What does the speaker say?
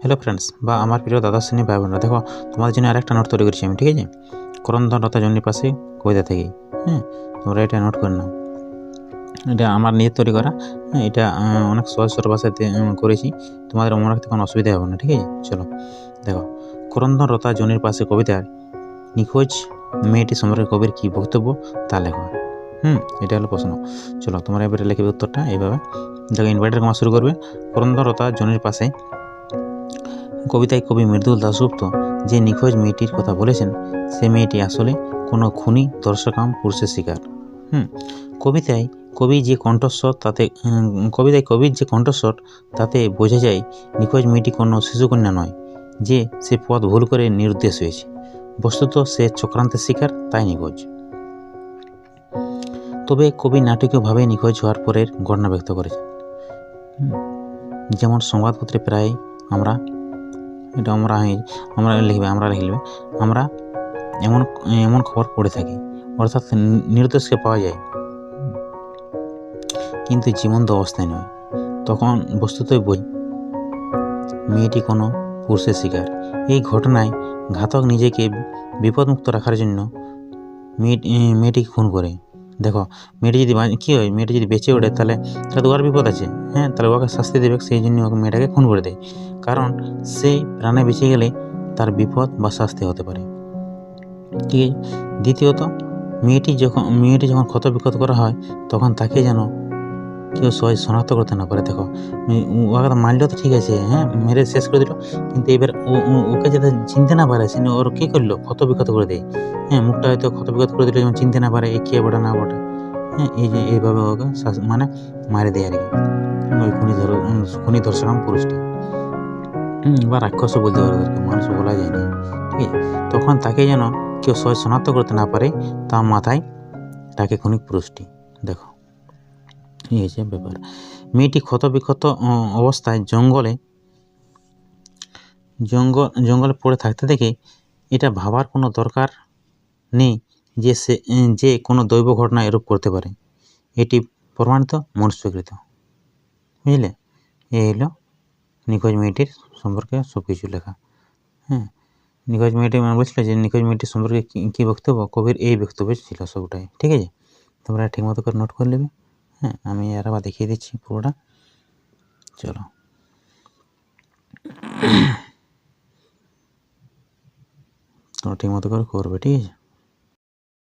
Hello friends বা আমার প্রিয় দাদা শ্রেণি ভাই বোনরা, দেখো, তোমাদের জন্য আরেকটা নোট তৈরি করেছি আমি, ঠিক আছে? করন্দন লতা জন্যের পাশে কবিতা থেকে হ্যাঁ? তোমরা এটা নোট করে নাও। এটা আমার নিজের তৈরি করা হ্যাঁ? এটা অনেক সহজ ভাষাতে করেছি। তোমাদের মনে রাখতে কোনো অসুবিধা হবে না, ঠিক আছে? চলো, দেখো করন্দন লতা জনির পাশে কবিতার নিখোঁজ মেয়েটি সম্পর্কে কবির কী বক্তব্য তা লেখো। হুম, এটা হলো প্রশ্ন। চলো, তোমরা এবারে লিখবে উত্তরটা এইভাবে। দেখো ইনভার্টার কমা শুরু করবে। করন্দন লতা জনির পাশে কবিতায় কবি মৃদুল দাশগুপ্ত যে নিখোঁজ মেয়েটির কথা বলেছেন, সে মেয়েটি আসলে কোনো খুনি দর্শকাম পুরুষের শিকার। হুম, কবিতায় কবি যে কণ্ঠস্বর তাতে কবিতায় কবির যে কণ্ঠস্বর তাতে বোঝা যায় নিখোঁজ মেয়েটি কোনো শিশুকন্যা নয়, যে সে পথ ভুল করে নিরুদ্দেশ হয়েছে। বস্তুত সে চক্রান্তের শিকার, তাই নিখোঁজ। তবে কবি নাটকীয়ভাবে নিখোঁজ হওয়ার পরের ঘটনা ব্যক্ত করেছেন। যেমন সংবাদপত্রে প্রায় আমরা এটা আমরা আমরা লিখবে আমরা লিখবে। আমরা এমন এমন খবর পড়ে থাকি, অর্থাৎ নির্দোষকে পাওয়া যায়। কিন্তু জীবন্ত অবস্থায় নয়। তখন বস্তুতই বই। মেয়েটি কোনো পুরুষের শিকার। এই ঘটনায় ঘাতক নিজেকে বিপদমুক্ত রাখার জন্য মেয়ে মেয়েটিকে খুন করে। দেখো, মেয়েটি যদি কী হয়? মেয়েটি যদি বেঁচে ওঠে, তাহলে তাহলে তো ওর বিপদ আছে। হ্যাঁ তাহলে ওকে শাস্তি দেবে, সেই জন্য ওকে মেয়েটাকে খুন করে দেয়। কারণ, সে প্রাণে বেঁচে গেলে তার বিপদ বা শাস্তি হতে পারে। ঠিক আছে দ্বিতীয়ত, মেয়েটি যখন মেয়েটি যখন ক্ষত বিক্ষত করা হয়, তখন তাকে যেন কেউ সহজ শনাক্ত করতে না পারে, দেখো। ওকে তো মারলেও তো ঠিক আছে হ্যাঁ? মেরে শেষ করে দিল। কিন্তু এবার ওকে যাতে চিনতে না পারে, সে ওর কী করল? ক্ষত বিক্ষত করে দেয়। হ্যাঁ মুখটা হয়তো ক্ষত বিক্ষত করে দিল, যেমন চিনতে না পারে, এ কে বটে, না বটে। হ্যাঁ এই যে, এইভাবে ওকে মানে মারে দেয় আর কি। ওই খুনি ধর খুনি ধর্ষকাম পুরুষটি। বা রাক্ষসও বলতে পারে তাদেরকে মানুষ বলা যায় না। ঠিক আছে? তখন তাকে যেন কেউ সহজ শনাক্ত করতে না পারে, তার মাথায় তাকে খুনি পুরুষটি। দেখো। হচ্ছে ব্যাপার। মেয়েটি ক্ষত বিক্ষত অবস্থায় জঙ্গলে জঙ্গল জঙ্গলে পড়ে থাকতে দেখে এটা ভাবার কোনো দরকার নেই যে সে, যে কোনো দৈব ঘটনা এরূপ করতে পারে। এটি প্রমাণিত মনুষ্যকৃত। বুঝলে? এই হলো নিখোঁজ মেয়েটির সম্পর্কে সব কিছু লেখা। হ্যাঁ নিখোঁজ মেয়েটি মানে বলছিল যে নিখোঁজ মেয়েটির সম্পর্কে কী বক্তব্য? কবির এই বক্তব্য ছিল সবটাই। ঠিক আছে? তোমরা ঠিকমতো করে নোট করে নেবে। হ্যাঁ আমি আর আবার দেখিয়ে দিচ্ছি পুরোটা। চলো। তোমরা ঠিক মতো করে করবে, ঠিক আছে?